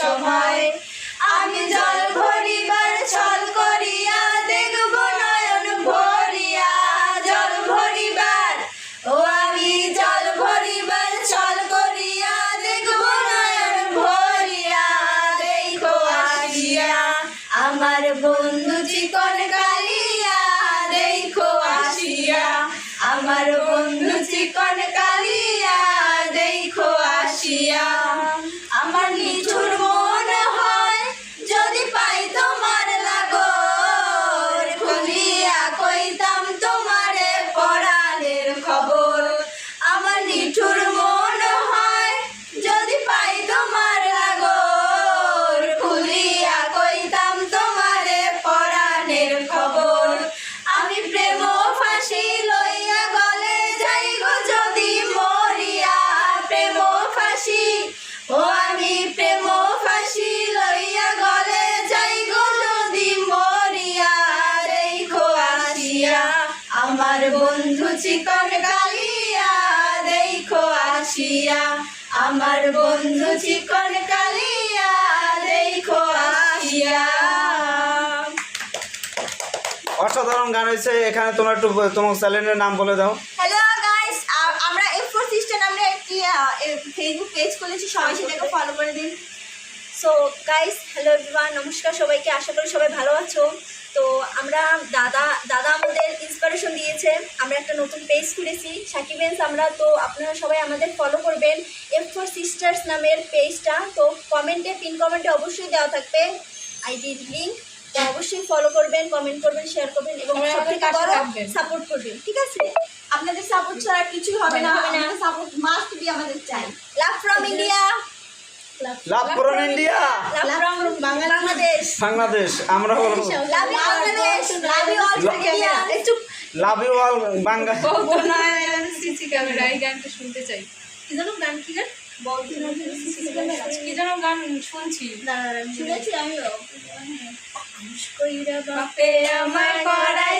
সময়। আমি জল ভরিবার ছল করিয়া দেখব নয়ন ভরিয়া। জল ভরিবার, ও আমি জল ভরিবার ছল করিয়া দেখব নয়ন ভরিয়া। দেখো আসিয়া আমার বন্ধু চিকন কালিয়া। দেখো আসিয়া আমার বন্ধু চিকন কালিয়া। দেখো আসিয়া আমার নিঠুর আমার বন্ধু চিকন কালিয়া দেখো আসিয়া। আমার বন্ধু চিকন কালিয়া দেখো আসিয়া। অসাধারণ গান হয়েছে। এখানে তোমার একটু তোমার চ্যানেলের নাম বলে দাও। হ্যালো গাইস আমরা এফ ফোর সিস্টেম আমরা একটি ফেসবুক পেজ খুলেছি। সবাই সেটাকে ফলো করে দিন। সো গাইস হ্যালো এভরিওয়ান নমস্কার সবাইকে। আশা করি সবাই ভালো আছো। তো আমরা দাদা দাদা আমাদের ইন্সপিরেশন দিয়েছে আমরা একটা নতুন পেজ খুলেছি। সাকিবেন্স আমরা তো আপনারা সবাই আমাদের ফলো করবেন। এফ ফোর সিস্টার্স নামের পেজটা তো কমেন্টে পিন কমেন্টে অবশ্যই দেওয়া থাকবে। আইডির লিঙ্ক তো অবশ্যই ফলো করবেন কমেন্ট করবেন শেয়ার করবেন এবং বড় সাপোর্ট করবেন ঠিক আছে? আপনাদের সাপোর্ট ছাড়া কিছুই হবে না হবে না। সাপোর্ট মাস্ট বি আমাদের চাই। লাভ ফ্রম ইন্ডিয়া লাভ করুন India love from Bangladesh Bangladesh আমরা love you Bangladesh love you all India love you all Bangla CC camera এই গানটা শুনতে চাই। কি যেন গান কি গান কি যেন গান শুনছি। শুনেছি আমিও। বাপে আমার করাই